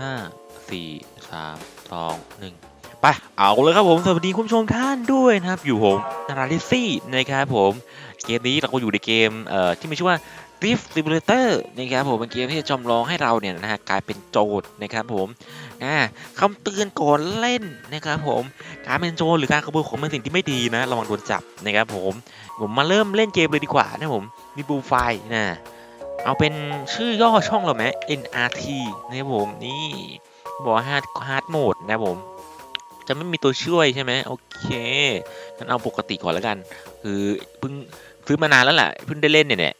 ห้าสี่สามสองหนึ่งไป เอาเลยครับผม สวัสดีคุณผู้ชมท่านด้วยนะครับ อยู่ผมนาราลิซี่นะครับผม เกมนี้เราก็อยู่ในเกมเอ่อที่มีชื่อว่า Rift Simulator นะครับผมเป็นเกมที่จะจำลองให้เราเนี่ยนะฮะกลายเป็นโจรนะครับผมอ่าคำเตือนก่อนเล่นนะครับผมการเป็นโจรหรือการขโมยของเป็นสิ่งที่ไม่ดีนะระวังโดนจับนะครับผมผมมาเริ่มเล่นเกมเลยดีกว่านะผมมีบูไฟนะ เอาเป็นชื่อย่อช่องเราไหม NRT นะครับผมนี่บอกฮาร์ดฮาร์ดโหมดนะครับผมจะไม่มีตัวช่วยใช่ไหมโอเคงั้นเอาปกติก่อนแล้วกัน คือเพิ่งซื้อมานานแล้วแหละเพิ่งได้เล่นเนี่ย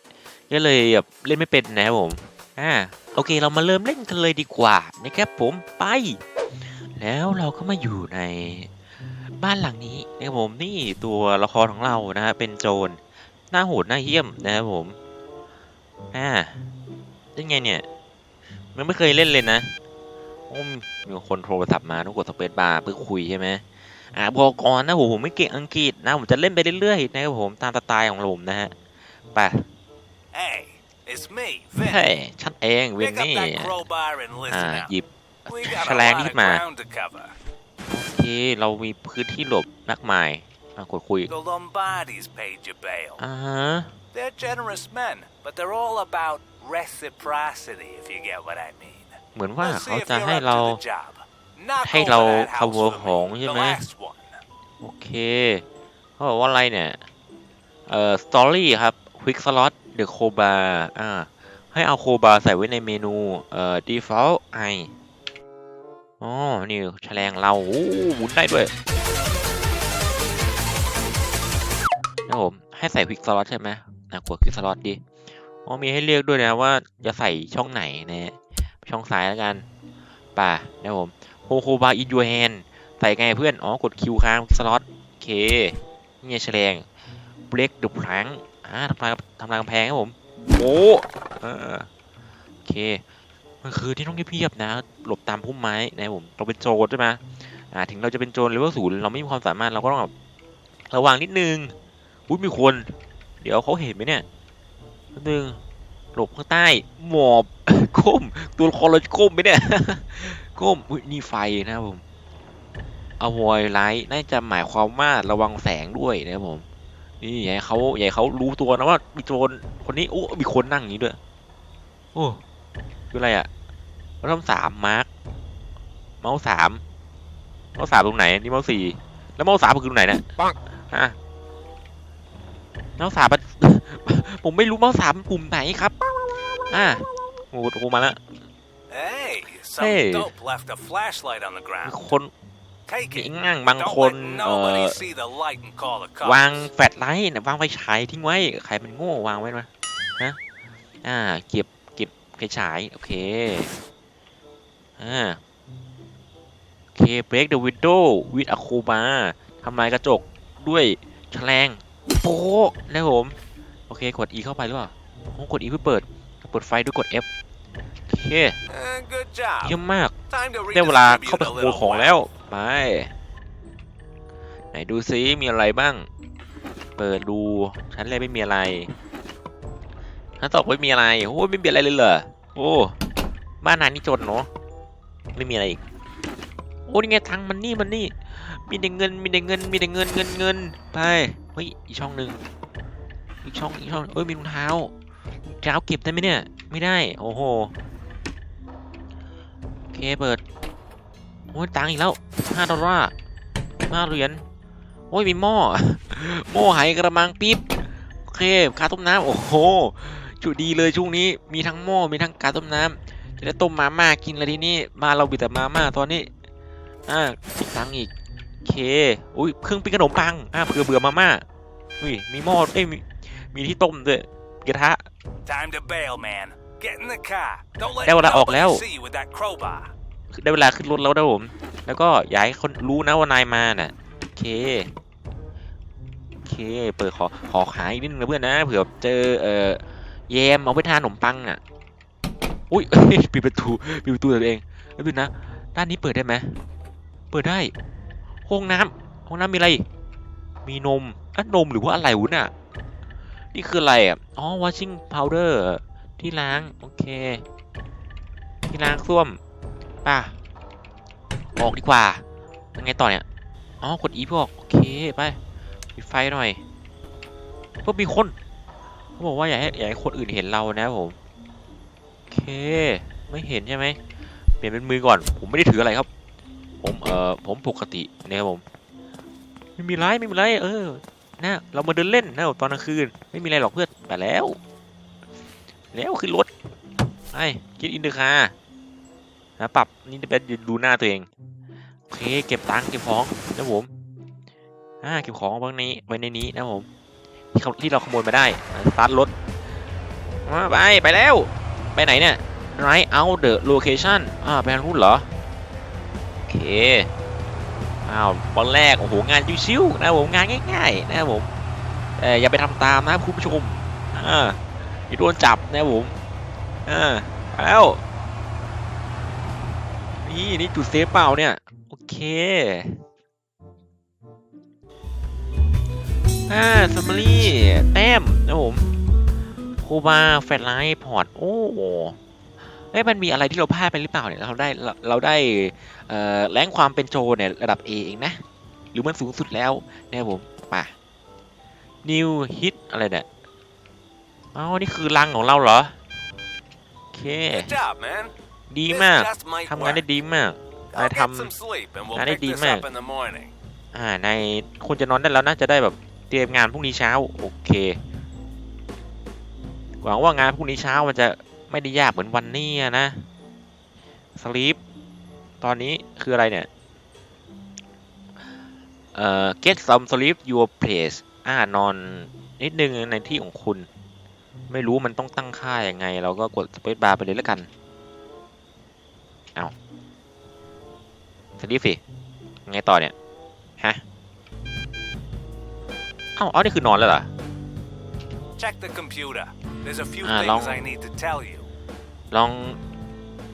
ก็เลยแบบเล่นไม่เป็นนะครับผมอ่าโอเคเรามาเริ่มเล่นกันเลยดีกว่านะครับผมไป แล้วเราก็มาอยู่ในบ้านหลังนี้นะครับผมนี่ตัวละครของเรานะฮะเป็นโจรหน้าโหดหน้าเหี้ยมนะครับผม อ่าเล่นไงเนี่ย มันไม่เคยเล่นเลยนะโอ้มมีคนโทรศัพท์มาต้องกดสเปซบาร์เพื่อคุยใช่ไหมอ่าบอกก่อนนะผมผมไม่เก่งอังกฤษนะ ผมจะเล่นไปเรื่อยๆนะครับผมตามสไตล์ของผมนะฮะไป Hey, it's me, เฮ้ย Vin. ฉันเองเวน Pick up นี่ that crowbar and อ่า listen up. หยิบ We got a Shall I lot leave of my- ground to cover. โอเคเรามีพื้นที่หลบมากมาย อะกดคุย The Lombardis paid your bail. อ่าฮะ They're generous men, but they're all about reciprocity, if you get what I mean. เหมือนว่า Let's เขา see if จะ you're ให้ up เรา to the job. Knock ให้ over เรา that ข house โมย for ของ me, ใช่ the ไหม last one. โอเคเขาบอกว่าอะไรเนี่ย เอ่อ สตอรี่ครับ ควิกสล็อต เดอะโคบาอ่า ให้เอาโคบาใส่ไว้ในเมนู เอ่อ default i อ๋อ นี่แฉลงเรา โอ้หมุนได้ด้วย ให้ใส่ควิกสล็อตใช่ไหมนะกดควิกสล็อตดิอ๋อมีให้เลือกด้วยนะว่าจะใส่ช่องไหนนะฮะช่องซ้ายแล้วกันป่ะนะผมโฮโคบาอินยูแฮนใส่ไงเพื่อน อ๋อ กดคิวค้างสล็อตโอเคนี่ไงแฉลง break the plank อ่าทำลายทำลายกำแพงครับผม โอ้ออโอเค มันคือที่ต้องเงียบๆนะ หลบตามพุ่มไม้นะผม เราเป็นโจรใช่ไหมอ่า ถึงเราจะเป็นโจรเลเวลศูนย์เราไม่มีความสามารถเราก็ต้องแบบระวังนิดนึง อุ้ยมีคน เดี๋ยวเขาเห็นไหมเนี่ยนิดนึงหลบข้างใต้หมอบก้มตัวละครเราจะก้มไหมเนี่ยก้มอุ้ยนี่ไฟนะครับผม avoid light น่าจะหมายความว่าระวังแสงด้วยนะครับผม นี่อย่าให้เขาอย่าให้เขารู้ตัวนะว่ามีโจรคนนี้โอ้มีคนนั่งอย่างนี้ด้วยโอ้คืออะไรอะเราทำสามมาร์คเมาส์สามเมาส์สามตรงไหนนี่เมาส์สี่แล้วเมาส์สามมันคือตรงไหนเนี่ยปังฮะ เมาส์สามมันผมไม่รู้เมาส์สามมันปุ่มไหนครับอ่าโอ้โหมาแล้ว Hey, some Hey. dope left a flashlight on the มี ground. คน Take มี it. ง่างบาง Don't คน let เอ่ nobody อ see the light and call the วาง cops. แฟลชไลท์นะวางไฟฉายทิ้งไว้ใครมันโง่วางไว้นะฮะอ่าเก็บเก็บไฟฉายโอเคอ่าโอเค break the window with a crowbar ทำลายกระจกด้วยแฉลง โป๊ะนะผม โอเค กด E เข้าไปหรือเปล่าโอ้กด E เพื่อเปิด เปิดไฟด้วยกด F โอเค เยี่ยมมาก ได้เวลาเข้าไปขโมยของแล้ว ไป ไหนดูซิมีอะไรบ้าง เปิดดู ชั้นแรกไม่มีอะไร ชั้นสองไม่มีอะไร โอ้ไม่มีอะไรเลยเหรอ โอ้ บ้านนายนี่จนเนาะ ไม่มีอะไรอีก โอ้นี่ไงทางมันนี่มันนี่ มีแต่เงิน มีแต่เงิน มีแต่เงินเงินเงินไป เฮ้ย อีกช่องหนึ่งอีกช่อง อีกช่อง เอ้ย มีรองเท้ารองเท้าเก็บได้ไหมเนี่ย ไม่ได้ โอ้โห โอเค เปิด โอ้ย ตังอีกแล้วห้าดอลลาร์ห้าเหรียญ โอ้ย มีหม้อ หม้อไหกระมังปิ๊บ โอเคกาต้มน้ำ โอ้โห จุดดีเลยช่วงนี้ มีทั้งหม้อ มีทั้งกาต้มน้ำ จะได้ต้มมาม่ากินเลยทีนี้มาเราบิดแต่มาม่าตอนนี้ อ่าตังอีก เค อุ้ยเครื่องปิ้งขนมปัง อ่าเผื่อเบื่อมาม่า อุ้ยมีหม้อ เอ้ยมีมีที่ต้มด้วยกระทะ Time to bail, man. Get in the car. Don't let ได้เวลาออกแล้ว nobody see you with that crowbar. ได้เวลาขึ้นรถแล้วนะผม แล้วก็อย่าให้คนรู้นะว่านายมาน่ะโอเคโอเค เปิดขอขอขายอีกนิดนึงนะเพื่อนนะ เผื่อเจอเอ่อแยมเอาไปทานขนมปังอะ อุ้ยปิดประตูปิดประตูตัวเองแล้วดูนะ ด้านนี้เปิดได้ไหม เปิดได้ ห้องน้ำห้องน้ำมีอะไร มีนมอะนมหรือว่าอะไรวะน่ะนี่คืออะไรอะอ๋อ washing powder ที่ล้าง โอเค ที่ล้างส้วมป่ะออกดีกว่ายังไงต่อเนี่ยอ๋อกด E เพื่อออกโอเคไปปิดไฟหน่อยเพื่อมีคนเขาบอกว่าอย่าให้อย่าให้คนอื่นเห็นเรานะผมโอเค ไม่เห็นใช่ไหมเปลี่ยนเป็นมือก่อน ผมไม่ได้ถืออะไรครับ ผมเอ่อผมปกตินะครับผมไม่มีไรไม่มีไรเออนะเรามาเดินเล่นนะตอนกลางคืนไม่มีอะไรหรอกเพื่อนไปแล้ว แล้วขึ้นรถไอ้กินอินเดอร์คานะปรับนี่จะเป็นดูหน้าตัวเองโอเคเก็บตังค์เก็บของนะผมอ่าเก็บของไว้ในนี้ไว้ในนี้นะผมที่เขาที่เราขโมยมาได้สตาร์ทรถมาไปไปแล้ว ไปไหนเนี่ย right out the location อ่าไปทางนู้นเหรอ อเคอ้าววันแรกโอ้โหงานชิวๆนะครับผมงานง่ายๆนะครับผมเอออย่าไปทำตามนะครับคุณผู้ชมอ่าอย่าโดนจับนะครับผมอ่าแล้วนี่นี่จุดเซฟเปล่าเนี่ยโอเคอ่าซัมมารีแต้มนะผมโคบาแฟลไลท์พอร์ตโอ้ เอ้ยมันมีอะไรที่เราพลาดไปหรือเปล่าเนี่ยเราได้เราเราได้เอ่อแรงความเป็นโจรเนี่ยระดับ A เองนะ หรือมันสูงสุดแล้วนะครับผมป่ะ New Hit อะไรเนี่ยอ๋อนี่คือรังของเราเหรอโอเค Good job, man. ดี This มาก just might ทำงานได้ work. ดีมาก I'll I get thăm- some sleep and we'll ngài đây pick đi this mà. up in the morning. อ่าในคุณจะนอนได้แล้วนะจะได้แบบเตรียมงานพรุ่งนี้เช้า โอเค หวังว่างานพรุ่งนี้เช้ามันจะ ไม่ได้ยากเหมือนวันนี้อะนะสลีปตอนนี้คืออะไรเนี่ยเอ่อ get some sleep your place อ่านอนนิดนึงในที่ของคุณ ไม่รู้มันต้องตั้งค่ายังไง เราก็กด space bar ไปเลยแล้วกัน เอาสลีปสิไงต่อเนี่ย ฮะ เอ้า เอานี่คือนอนแล้วเหรอ Check the computer. There's a few À, things Long. I need to tell you. ลอง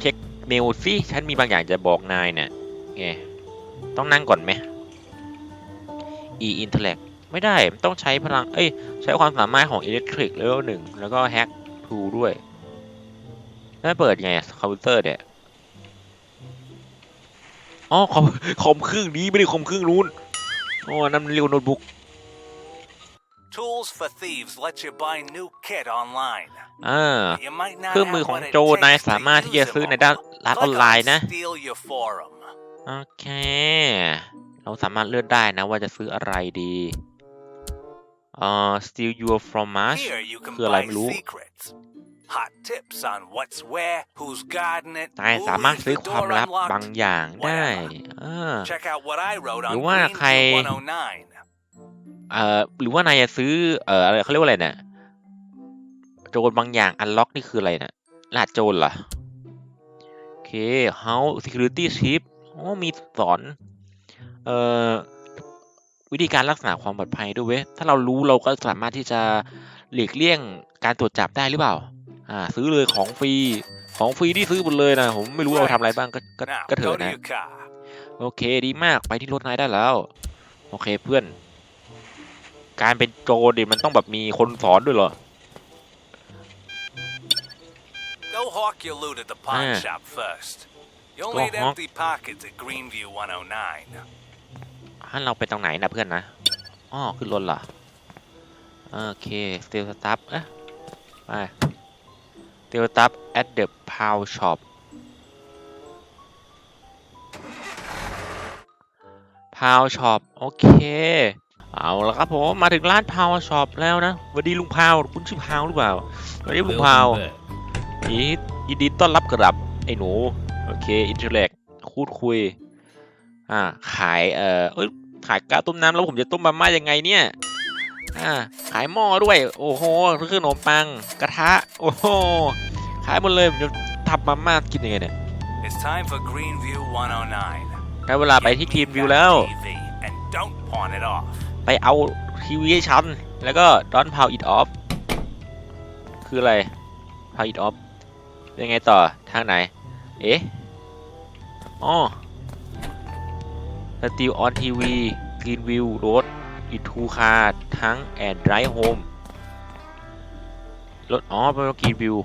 เช็คเมลสิฉันมีบางอย่างจะบอกนายเนี่ยโอเคต้องนั่งก่อนไหม e intellect ไม่ได้ต้องใช้พลัง เอ้ย ใช้ความสามารถของ electric level หนึ่งแล้วก็ hack 2 ด้วยแล้วเปิดไงคอมพิวเตอร์เนี่ยอ๋อคอมคอมครื่งนี้ไม่ได้คอมครื่งนู้นอ๋อนั่นมันเรียกว่าโน้ตบุ๊ก Tools for thieves let you buy new kit online. อ่า You might not เครื่องมือ have ของ what it โจรนาย takes สามารถ to ที่จะ use ซื้อ them ในด้าน all. ร้านออน Click ไล on น์นะ Steal your forum. โอเค เราสามารถเลือกได้นะว่าจะซื้ออะไรดีเอ่อ steal your from us Here you can คืออะไร buy ไม่รู้ secrets. Hot tips on what's where, who's guarding it, นาย who สามารถ leaves ซื้อ the ความ door ลับ unlocked. บางอย่างได้ whatever. อ่า Check out what I wrote ห on รือว่าใคร Greenview 109. เอ่อหรือว่านายจะซื้อเอ่ออะไรเขาเรียกว่าอะไรเนี่ยโจรบางอย่าง unlock นี่คืออะไรเนี่ยรหัสโจรเหรอโอเค how security chip อ๋อมีสอนเอ่อวิธีการรักษาความปลอดภัยด้วยเว้ยถ้าเรารู้เราก็สามารถที่จะหลีกเลี่ยงการตรวจจับได้หรือเปล่าอ่าซื้อเลยของฟรีของฟรีที่ซื้อหมดเลยนะผมไม่รู้ว่าเอาไปทำอะไรบ้างก็ก็ก็เถอะนะ โอเคดีมากไปที่รถนายได้แล้ว โอเคเพื่อน การเป็นโจรดิมันต้องแบบมีคนสอนด้วยเหรอ Go hawk your loot at the pawn Ah. shop first. You'll Go need hawk. empty pockets at Greenview 109. ฮันเราไปตรงไหนนะเพื่อนนะอ๋อขึ้นรถเหรอ โอเคสเตลสตัฟเอ๊ะไปสเตลสตัฟ at the pawn shop พาวช็อปโอเค เอาละครับผมมาถึงร้านพาวช็อปแล้วนะสวัสดีลุงพาวคุณชื่อพาวหรือเปล่าสวัสดีลุงพาวยินดียินดีต้อนรับกระดับไอ้หนูโอเคอินเทอร์เล็กคูดคุยอ่าขายเอ่อเอ้ยขายกาต้มน้ำแล้วผมจะต้มมาม่ายังไงเนี่ยอ่าขายหม้อด้วยโอ้โหเครื่องขนมปังกระทะโอ้โหขายหมดเลยผมจะทำมาม่ากินยังไงเนี่ย It's time for Greenview 109. ได้เวลาไปที่ Get ที me มวิว that แล้ว ไปเอาทีวีให้ฉัน แล้วก็ดอนพาวอิ t ออฟคืออะไรพาวอิ t ออฟเป็นไงต่อทางไหน เอ๊ะอ๋อสติลออนทีวีกรีนวิวรดอิทูคาทั้งแอนด์ไรโฮมรถอ๋อเป็นกรีนวิว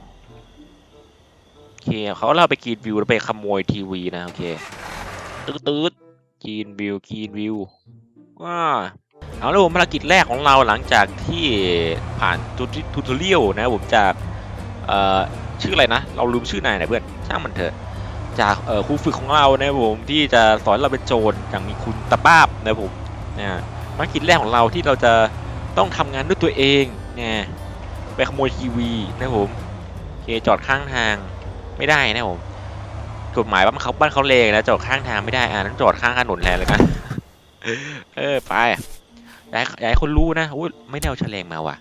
โอเคเขาเราไปกรีนวิวแล้วไปขโมยทีวีนะ โอเค ตืดตืดกรีนวิวกรีนวิวว้า เอาแล้วผมภารกิจแรกของเราหลังจากที่ผ่านทูทูเรียลนะผมจากชื่ออะไรนะ เราลืมชื่อนายนะเพื่อนช่างมันเถอะ จากครูฝึกของเรานะผมที่จะสอนเราเป็นโจรอย่างมีคุณตะบ้าบนะผมเนี่ยภารกิจแรกของเราที่เราจะต้องทำงานด้วยตัวเองเนี่ยไปขโมยทีวีนะผมเคจอดข้างทางไม่ได้นะผมกฎหมายบ้านเขาบ้านเขาเลงนะจอดข้างทางไม่ได้อ่านั้นจอดข้างถนนแทนเลยนะเออไป อยากให้อยากให้คนรู้นะอุ้ยไม่ได้เอาแฉลงมาว่ะ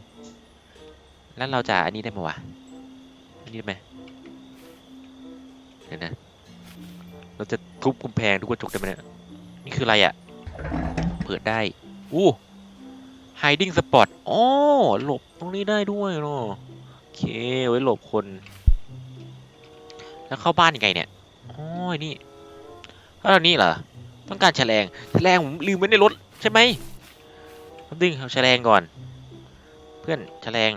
แล้วเราจะอันนี้ได้ไหมวะอันนี้ได้ไหมเดี๋ยวนะ เราจะทุบกำแพงทุบกระจกได้ไหมเนี่ยนี่คืออะไรอะ่ะ เปิดได้ อู้ hiding spot อ๋อหลบตรงนี้ได้ด้วยเนาะโอเค ไว้หลบคน แล้วเข้าบ้านยังไงเนี่ยอ๋อนี่แล้วนี่เหรอ ต้องการแฉลง แฉลงผมลืมไว้ในรถใช่ไหม แป๊บนึงเอาแฉลงก่อน เพื่อนแฉลง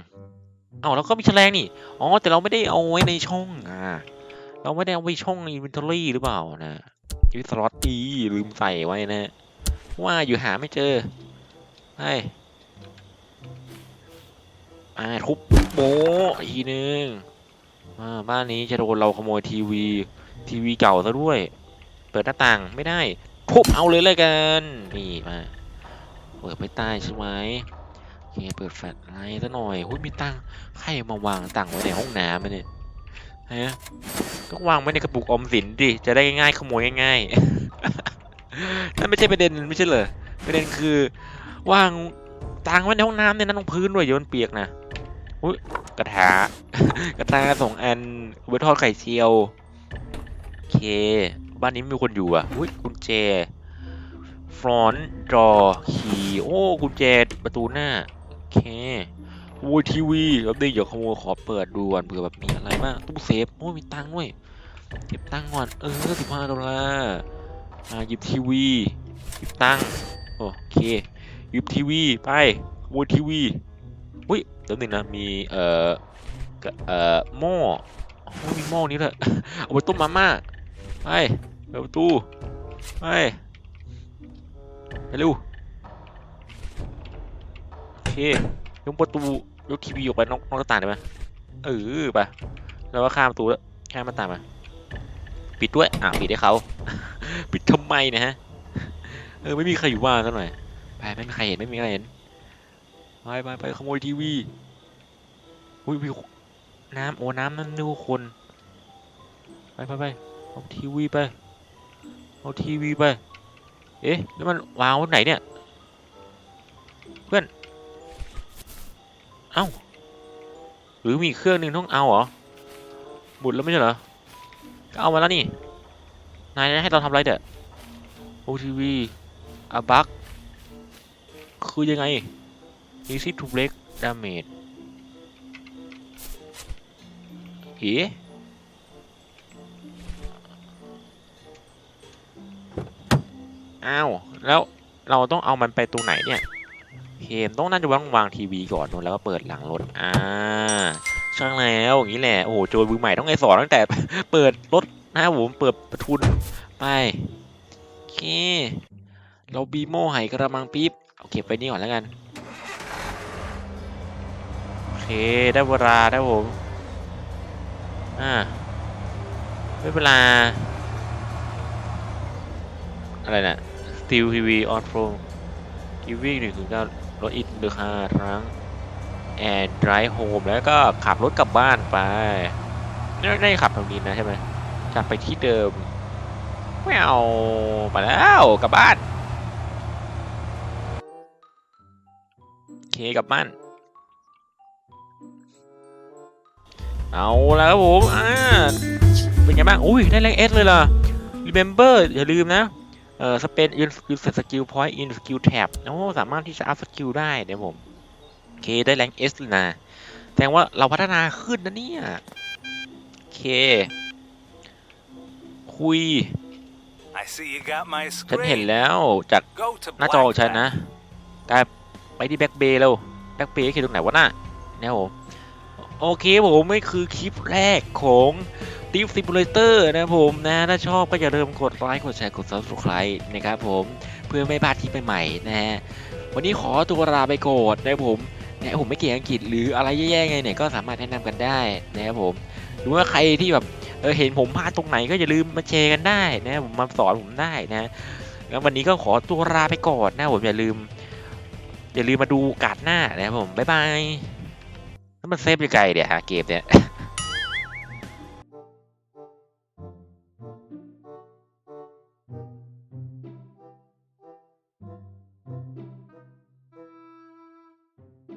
เอาแล้วก็มีแฉลงนี่อ๋อแต่เราไม่ได้เอาไว้ในช่องอ่าเราไม่ได้เอาไว้ช่อง inventory หรือเปล่านะยูสล็อตอีลืมใส่ไว้นะว่าอยู่หาไม่เจอไปอ่าทุบโบอีกทีนึงอ่าบ้านนี้จะโดนเราขโมยทีวีทีวีเก่าซะด้วย เปิดหน้าต่างไม่ได้ทุบเอาเลยเลยกันนี่มา เปิดไปใต้ใช่ไหมโอเคเปิดแฟลชไลท์ซะหน่อยหุ้ยมีตังค์ใครมาวางตังค์ไว้ในห้องน้ำอะเนี่ยฮะก็วางไว้ในกระปุกอมสินดิจะได้ง่ายขโมยง่ายๆนั่นไม่ใช่ประเด็นไม่ใช่เหรอประเด็นคือวางตังไว้ในห้องน้ำเนี่ยนั่นตรงพื้นด้วยโยนเปียกนะอุ้ยกระทะกระทะสองอันเอาไว้ทอดไข่เจียวโอเค บ้านนี้ไม่มีคนอยู่อะอุ้ยกุญแจ ฟรอนต์ดอคีโอ้กุญแจประตูหน้า โอเคขโมยทีวีแล้วดิเดี๋ยวขโมยขอเปิดดูก่อนเผื่อแบบมีอะไรบ้างตู้เซฟโอ้ยมีตังค์ด้วย เก็บตังค์ก่อน เออสิบห้าดอลลาร์อ่าหยิบทีวีหยิบตังค์โอเคหยิบทีวีไปขโมยทีวีอุ้ยเดี๋ยวนึงนะมีเอ่อเอ่อหม้อโอ้มีหม้อนี้เลยเอาไปต้มมาม่าไปเปิดประตูไป เร็วโอเคยกประตูยกทีวีออกไปนอกนอกหน้าต่างได้ไหมเออไปแล้วก็ข้ามประตูแล้วข้ามหน้าต่างมาปิดด้วยอะปิดให้เขาปิดทำไมเนะฮะเออไม่มีใครอยู่บ้านซะหน่อยไปไม่มีใครเห็นไม่มีใครเห็นไปไปไปขโมยทีวีอุ้ยน้ำโอ้น้ำนั่นนึกว่คนไปไปไปเอาทีวีไปเอาทีวีไป เอ๊ะแล้วมันวางไว้ไหนเนี่ย เพื่อน เอาหรือมีเครื่องหนึ่งต้องเอาเหรอ บุดแล้วไม่ใช่เหรอ ก็เอามาแล้วนี่ นายจะให้เราทำอะไรเด้อ OTV อาบักคือยังไง Easy to break damage เอ๋ อ้าวแล้วเราต้องเอามันไปตรงไหนเนี่ยเกมต้องน่าจะวางวางทีวีก่อนนู่นแล้วก็เปิดหลังรถอ่าช่างแล้วอย่างนี้แหละโอ้โหโจรมือใหม่ต้องไงสอนตั้งแต่เปิดรถนะผมเปิดประทุนไปโอเคเราบีโม่ไห้กระมังปี๊บเอาเก็บไปนี่ก่อนแล้วกันโอเคได้เวลาได้ผมอ่าได้เวลาอะไรนะ Steel TV on Pro กิวิ่งหนึ่งถึงเก้ารถอินเดอะคาร์ทั้งแอนด์ไดร์โฮมแล้วก็ขับรถกลับบ้านไปได้ขับตรงนี้นะใช่ไหมกลับไปที่เดิมแมวมาแล้วกลับบ้านโอเคกลับบ้าน เอาแล้วครับผมอ่าเป็นไงบ้าง อุ้ยได้แรงเอสเลยล่ะ remember อย่าลืมนะ เอ่อสเปนอินสกิลสกิลพอยต์อินสกิลแท็บโอ้สามารถที่จะอัพสกิลได้เดี๋ยวผมโอเคได้แรงเอสเลยนะแสดงว่าเราพัฒนาขึ้นนะเนี่ยโอเค คุย I see you got my ฉันเห็น screen. แล้วจาก Go to หน้าจอของฉัน Black นะกลายไปที่แบ็กเบย์แล้วแบ็กเบย์คือตรงไหนวะน่ะเนี่ยผมโอเคผมไม่คือคลิปแรกของ Thief Simulator นะผมนะถ้าชอบก็อย่าลืมกดไลค์กดแชร์กด subscribe นะครับผมเพื่อไม่พลาดที่ใหม่ๆนะฮะวันนี้ขอตัวลาไปก่อนนะผมเนี่ยผมไม่เก่งอังกฤษหรืออะไรแย่ๆไงเนี่ยก็สามารถแนะนำกันได้นะครับผมหรือว่าใครที่แบบเออเห็นผมพลาดตรงไหนก็อย่าลืมมาแชร์กันได้นะผมมาสอนผมได้นะงั้นวันนี้ก็ขอตัวลาไปก่อนนะผมอย่าลืม อย่าลืมมาดูกาดหน้านะครับผมบ๊ายบายแล้วมันเซฟยังไงเดี๋ยวฮะเกมเนี่ย